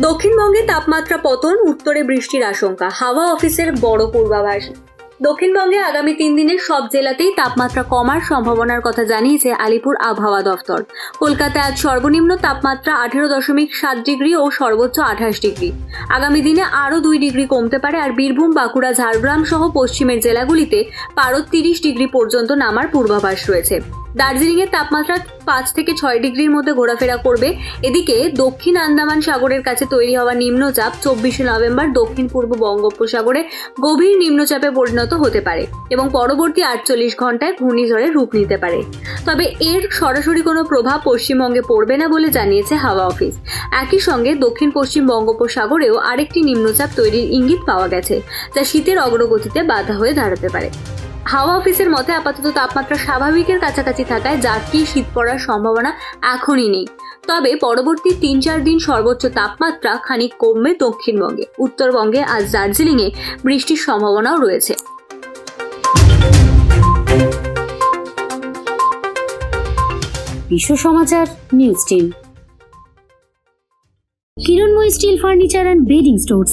দক্ষিণবঙ্গে তাপমাত্রা পতন, উত্তরে বৃষ্টির আশঙ্কা, হাওয়া অফিসের বড় পূর্বাভাস। দক্ষিণবঙ্গে আগামী তিন দিনের সব জেলাতেই তাপমাত্রা কমার সম্ভাবনার কথা জানিয়েছে আলিপুর আবহাওয়া দফতর। কলকাতায় আজ সর্বনিম্ন তাপমাত্রা আঠেরো দশমিক সাত ডিগ্রি ও সর্বোচ্চ আঠাশ ডিগ্রি। আগামী দিনে আরও দুই ডিগ্রি কমতে পারে আর বীরভূম, বাঁকুড়া, ঝাড়গ্রাম সহ পশ্চিমের জেলাগুলিতে পারদ তিরিশ ডিগ্রি পর্যন্ত নামার পূর্বাভাস রয়েছে। দার্জিলিংয়ের তাপমাত্রা পাঁচ থেকে ছয় ডিগ্রির মধ্যে ঘোরাফেরা করবে। এদিকে দক্ষিণ আন্দামান সাগরের কাছে তৈরি হওয়া নিম্নচাপ চব্বিশে নভেম্বর দক্ষিণ পূর্ব বঙ্গোপসাগরে গভীর নিম্নচাপে পরিণত হতে পারে এবং পরবর্তী আটচল্লিশ ঘন্টায় ঘূর্ণিঝড়ে রূপ নিতে পারে। তবে এর সরাসরি কোনো প্রভাব পশ্চিমবঙ্গে পড়বে না বলে জানিয়েছে হাওয়া অফিস। একই সঙ্গে দক্ষিণ পশ্চিম বঙ্গোপসাগরেও আরেকটি নিম্নচাপ তৈরির ইঙ্গিত পাওয়া গেছে, যা শীতের অগ্রগতিতে বাধা হয়ে দাঁড়াতে পারে। হাওয়া অফিসের মতে আপাতত তাপমাত্রা স্বাভাবিকের কাছাকাছি থাকায় জাতি শীত পড়ার সম্ভাবনা এখনই নেই। তবে পরবর্তী তিন চার দিন সর্বোচ্চ তাপমাত্রা খানিক কমবে দক্ষিণবঙ্গে। উত্তরবঙ্গে আজ দার্জিলিংয়ে বৃষ্টির সম্ভাবনাও রয়েছে। Bishwa Samachar, news team. Kiranmoy steel furniture and bedding stores